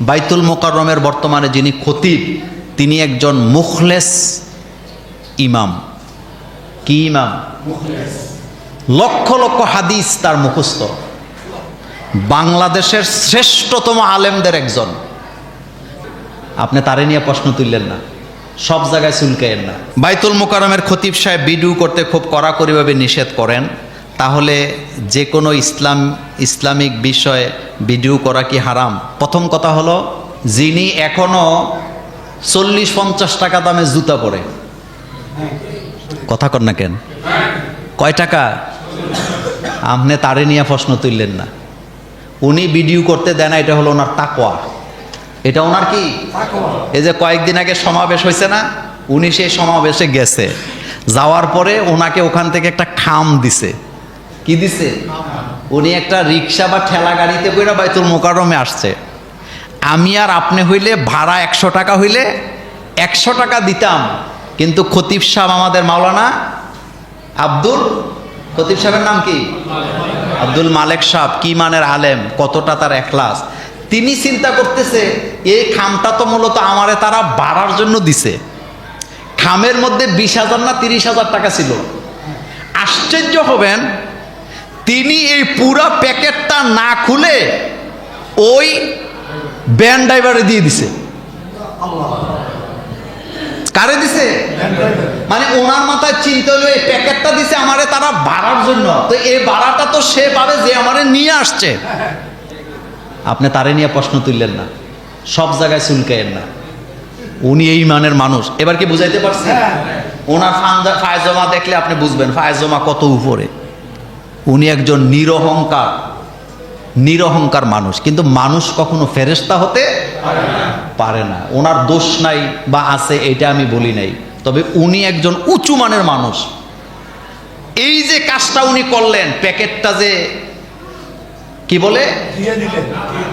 বাইতুল মোকাররমের বর্তমানে যিনি খতিব, তিনি একজন মুখলেস ইমাম। কি ইমাম? লক্ষ লক্ষ হাদিস তার মুখস্থ। বাংলাদেশের শ্রেষ্ঠতম আলেমদের একজন। আপনি তারে নিয়ে প্রশ্ন তুললেন না, সব জায়গায় চুলকায়েন না। বাইতুল মোকারমের খতিব সাহেব বিডিউ করতে খুব কড়াকড়িভাবে নিষেধ করেন। তাহলে যে কোনো ইসলাম, ইসলামিক বিষয়ে ভিডিও করা কি হারাম? প্রথম কথা হলো, যিনি এখনও চল্লিশ পঞ্চাশ টাকা দামে জুতা পরে। কথা কর না কেন? কয় টাকা? আপনি তারে নিয়ে প্রশ্ন তুললেন না। উনি ভিডিও করতে দেন এটা হলো ওনার তাকোয়া এটা ওনার কি? এই যে কয়েকদিন আগে সমাবেশ হয়েছে না, উনি সেই সমাবেশে গেছে। যাওয়ার পরে ওনাকে ওখান থেকে একটা খাম দিছে। কি দিছে? উনি একটা রিক্সা বা ঠেলা গাড়িতে করে বাইতুল মোকারমে আসছে। আমি আর আপনি হইলে ভাড়া একশো টাকা হইলে একশো টাকা দিতাম। কিন্তু খতিব সাহেব আমাদের মাওলানা আব্দুল, খতিব সাহেবের নাম কি? আব্দুল মালেক সাহেব, কি মানের আলেম, কতটা তার এখলাস। তিনি চিন্তা করতেছে, এই খামটা তো মূলত আমারে তারা বাড়ার জন্য দিছে। খামের মধ্যে বিশ হাজার না তিরিশ হাজার টাকা ছিল। আশ্চর্য হবেন তিনি এই পুরা প্যাকেটটা না খুলে ওই ব্যান ড্রাইভারে দিয়ে দিছে। কারে দিছে? মানে ওনার মাথায় চিন্তা হলো এই প্যাকেটটা দিছে আমারে তারা ভাড়ার জন্য। তো এই ভাড়াটা তো সে পাবে যে আমারে নিয়ে আসছে। আপনি তারে নিয়ে প্রশ্ন তুললেন না সব জায়গায় চুলকায়েন না। উনি এই মানের মানুষ। এবার কি বুঝাইতে পারছেন? ওনার ফান্দা ফায়জমা দেখলে আপনি বুঝবেন ফায়জমা কত উপরে। উনি একজন নিরহংকার নিরহংকার মানুষ। কিন্তু মানুষ কখনো ফেরেস্তা হতে পারে না। ওনার দোষ নাই বা আছে এটা আমি বলি নাই। তবে উনি একজন উঁচু মানের মানুষ। এই যে কাজটা উনি করলেন প্যাকেটটা যে কি বলে?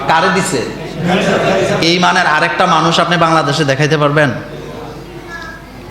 কারে দিছে? এই মানের আরেকটা মানুষ আপনি বাংলাদেশে দেখাইতে পারবেন?